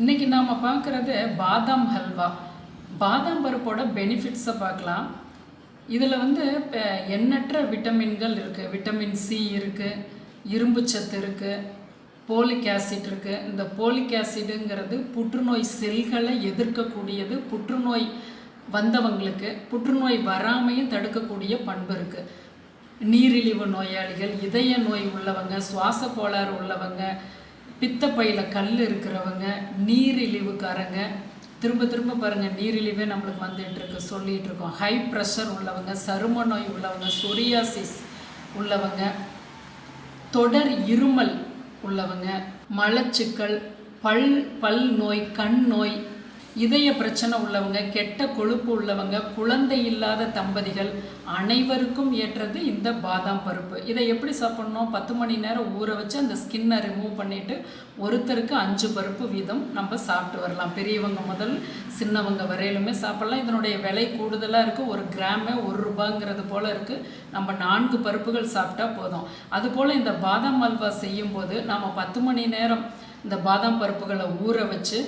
இன்னைக்கு நாம் பார்க்குறது பாதாம் ஹல்வா. பாதாம் பருப்போட பெனிஃபிட்ஸை பார்க்கலாம். இதில் வந்து இப்போ எண்ணற்ற விட்டமின்கள் இருக்குது விட்டமின் சி இருக்குது இரும்பு சத்து இருக்குது போலிக் ஆசிட் இருக்குது இந்த போலிக் ஆசிடுங்கிறது புற்றுநோய் செல்களை எதிர்க்கக்கூடியது. புற்றுநோய் வந்தவங்களுக்கு புற்றுநோய் வராமையும் தடுக்கக்கூடிய பண்பு இருக்குது நீரிழிவு நோயாளிகள் இதய நோய் உள்ளவங்க சுவாச கோளாறு உள்ளவங்க பித்தப்பையில் கல் இருக்கிறவங்க நீரிழிவுக்காரங்க திரும்ப திரும்ப பாருங்கள் நீரிழிவே நம்மளுக்கு வந்துட்டு இருக்கு சொல்லிட்டு இருக்கோம். ஹை ப்ரெஷர் உள்ளவங்க சரும நோய் உள்ளவங்க சொரியாசிஸ் உள்ளவங்க தொடர் இருமல் உள்ளவங்க மலச்சிக்கல் பல் பல் நோய் கண் நோய் இதய பிரச்சனை உள்ளவங்க கெட்ட கொழுப்பு உள்ளவங்க குழந்தை இல்லாத தம்பதிகள் அனைவருக்கும் ஏற்றது இந்த பாதாம் பருப்பு. இதை எப்படி சாப்பிட்ணும்? பத்து மணி நேரம் ஊற வச்சு அந்த ஸ்கின்னை ரிமூவ் பண்ணிவிட்டு ஒருத்தருக்கு அஞ்சு பருப்பு வீதம் நம்ம சாப்பிட்டு வரலாம். பெரியவங்க முதல் சின்னவங்க வரையிலுமே சாப்பிட்லாம். இதனுடைய விலை கூடுதலாக இருக்குது ஒரு கிராமே ஒரு ரூபாங்கிறது போல் இருக்குது நம்ம நான்கு பருப்புகள் சாப்பிட்டா போதும். அதுபோல் இந்த பாதாம் அல்வா செய்யும்போது நாம் பத்து மணி நேரம் இந்த பாதாம் பருப்புகளை ஊற வச்சு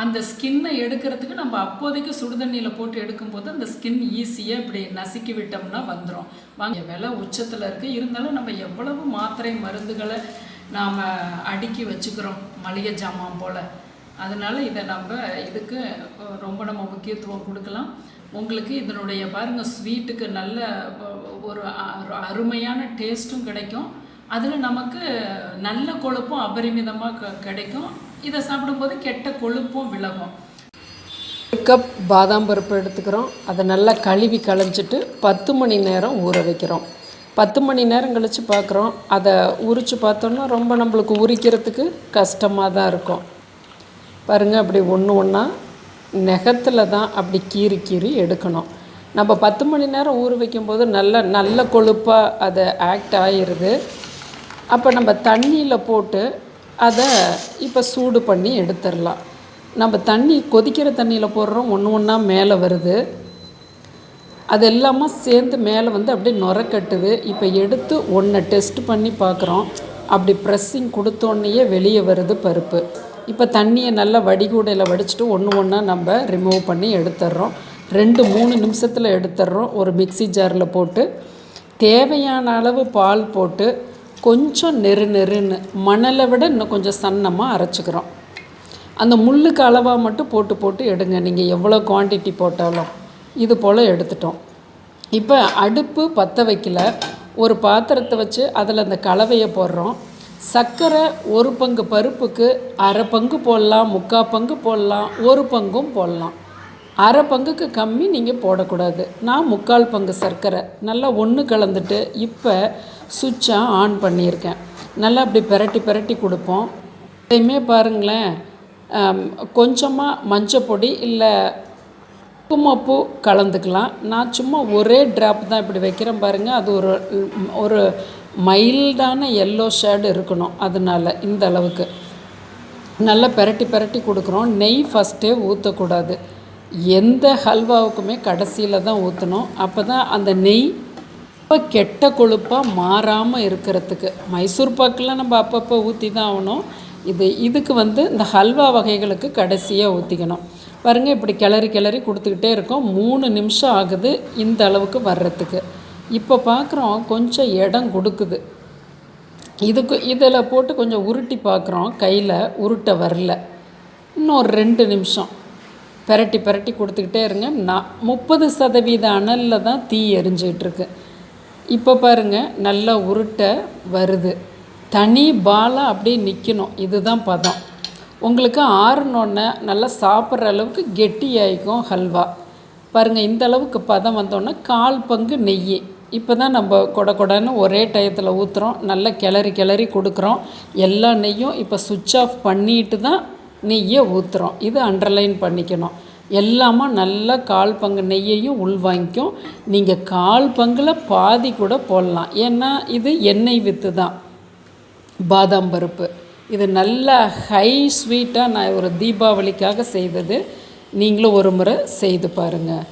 அந்த ஸ்கின்னை எடுக்கிறதுக்கு நம்ம அப்போதைக்கு சுடுதண்ணியில் போட்டு எடுக்கும்போது அந்த ஸ்கின் ஈஸியாக இப்படி நசுக்கி விட்டோம்னா வந்துடும் வாங்க விலை உச்சத்தில் இருக்குது இருந்தாலும் நம்ம எவ்வளவு மாத்திரை மருந்துகளை நாம் அடுக்கி வச்சுக்கிறோம் மளிகை ஜாமான் போல். அதனால் இதை நம்ம இதுக்கு ரொம்ப நம்ம முக்கியத்துவம் கொடுக்கலாம். உங்களுக்கு இதனுடைய பாருங்கள் ஸ்வீட்டுக்கு நல்ல ஒரு அ- அருமையான டேஸ்ட்டும் கிடைக்கும். அதில் நமக்கு நல்ல கொழுப்பும் அபரிமிதமாக க- கிடைக்கும். இதை சாப்பிடும்போது கெட்ட கொழுப்பும் விலகும். ஒரு கப் பாதாம் பருப்பு எடுத்துக்கிறோம். அதை நல்லா கழுவி களைஞ்சிட்டு பத்து மணி நேரம் ஊற வைக்கிறோம். பத்து மணி நேரம் கழித்து பார்க்குறோம் அதை உரித்து பார்த்தோன்னா ரொம்ப நம்மளுக்கு உரிக்கிறதுக்கு கஷ்டமாக தான் இருக்கும். பாருங்கள் அப்படி ஒன்று ஒன்றா நெகத்தில் தான் அப்படி கீறி கீறி எடுக்கணும். நம்ம பத்து மணி நேரம் ஊற வைக்கும்போது நல்ல நல்ல கொழுப்பாக அதை ஆக்ட் ஆகிருது அப்போ நம்ம தண்ணியில் போட்டு அதை இப்போ சூடு பண்ணி எடுத்துடலாம் நம்ம தண்ணி கொதிக்கிற தண்ணியில் போடுறோம் ஒன்று ஒன்றா மேலே வருது. அது எல்லாமே சேர்ந்து மேலே வந்து அப்படியே நுரக்கட்டுது இப்போ எடுத்து ஒன்றை டெஸ்ட் பண்ணி பார்க்குறோம் அப்படி ப்ரெஸ்ஸிங் கொடுத்தோன்னையே வெளியே வருது பருப்பு. இப்போ தண்ணியை நல்லா வடிகூடையில் வடிச்சிட்டு ஒன்று ஒன்றா நம்ம ரிமூவ் பண்ணி எடுத்துடுறோம் ரெண்டு மூணு நிமிஷத்தில் எடுத்துடுறோம் ஒரு மிக்ஸி ஜாரில் போட்டு. தேவையான அளவு பால் போட்டு கொஞ்சம் நெரு நெருன்னு மணலை விட இன்னும் கொஞ்சம் சன்னமாக அரைச்சிக்கிறோம். அந்த முள்ளுக்கு அளவாக மட்டும் போட்டு போட்டு எடுங்க. நீங்கள் எவ்வளோ குவான்டிட்டி போட்டாலும் இது போல் எடுத்துட்டோம். இப்போ அடுப்பு பற்ற வைக்கல. ஒரு பாத்திரத்தை வச்சு அதில் அந்த கலவையை போடுறோம். சர்க்கரை ஒரு பங்கு பருப்புக்கு அரை பங்கு போடலாம். முக்கால் பங்கு போடலாம். ஒரு பங்கும் போடலாம். அரை பங்குக்கு கம்மி நீங்கள் போடக்கூடாது. நான் முக்கால் பங்கு சர்க்கரை. நல்லா ஒன்று கலந்துட்டு இப்போ சுவிட்சை ஆன் பண்ணியிருக்கேன். நல்லா அப்படி பிரட்டி பிரட்டி கொடுப்போம். எப்பயுமே பாருங்களேன். கொஞ்சமாக மஞ்சள் பொடி இல்லை குங்குமப்பூ கலந்துக்கலாம். நான் சும்மா ஒரே ட்ராப் தான் இப்படி வைக்கிறேன் பாருங்கள் அது ஒரு ஒரு மைல்டான எல்லோ ஷேடு இருக்கணும் அதனால இந்த அளவுக்கு. நல்லா பெரட்டி பெரட்டி கொடுக்குறோம். நெய் ஃபஸ்ட்டே ஊற்றக்கூடாது எந்த ஹல்வாவுக்குமே கடைசியில் தான் ஊற்றணும் அப்போ தான் அந்த நெய் அப்போ கெட்ட கொழுப்பாக மாறாமல் இருக்கிறதுக்கு. மைசூர் பாக்கெலாம் நம்ம அப்பப்போ ஊற்றி தான் ஆகணும். இது இதுக்கு வந்து இந்த ஹல்வா வகைகளுக்கு கடைசியாக ஊற்றிக்கணும் பாருங்கள் இப்படி கிளறி கிளறி கொடுத்துக்கிட்டே இருக்கோம். மூணு நிமிஷம் ஆகுது இந்த அளவுக்கு வர்றதுக்கு. இப்போ பார்க்குறோம் கொஞ்சம் இடம் கொடுக்குது. இதுக்கு இதில் போட்டு கொஞ்சம் உருட்டி பார்க்குறோம் கையில் உருட்ட வரல. இன்னும் ஒரு ரெண்டு நிமிஷம். பெரட்டி பெரட்டி கொடுத்துக்கிட்டே இருங்க. நான் முப்பது சதவீத அனலில் தான் தீ எரிஞ்சிகிட்ருக்கு இருக்கு. இப்போ பாருங்கள் நல்லா உருட்டை வருது. தனி பாலாக அப்படியே நிற்கணும் இதுதான் பதம். உங்களுக்கு ஆறுனோடனே நல்லா சாப்பிட்ற அளவுக்கு கெட்டியாயிக்கும் ஹல்வா. பாருங்கள் இந்த அளவுக்கு பதம் வந்தோடனே கால் பங்கு நெய். இப்போ தான் நம்ம கொட கொடன்னு ஒரே டயத்தில் ஊற்றுறோம் நல்லா கிளறி கிளறி கொடுக்குறோம். எல்லா நெய்யும் இப்போ சுவிட்ச் ஆஃப் பண்ணிட்டு தான் நெய்யை ஊற்றுறோம் இது அண்டர்லைன் பண்ணிக்கணும். எல்லாமே நல்லா கால் பங்கு நெய்யையும் உள்வாங்கிக்கும் நீங்கள் கால் பங்கில் பாதி கூட போடலாம். ஏன்னா இது எண்ணெய் வித்து தான். பாதாம் பருப்பு. இது நல்ல ஹை ஸ்வீட்டாக நான் ஒரு தீபாவளிக்காக செய்தது. நீங்களும் ஒரு முறை செய்து பாருங்கள்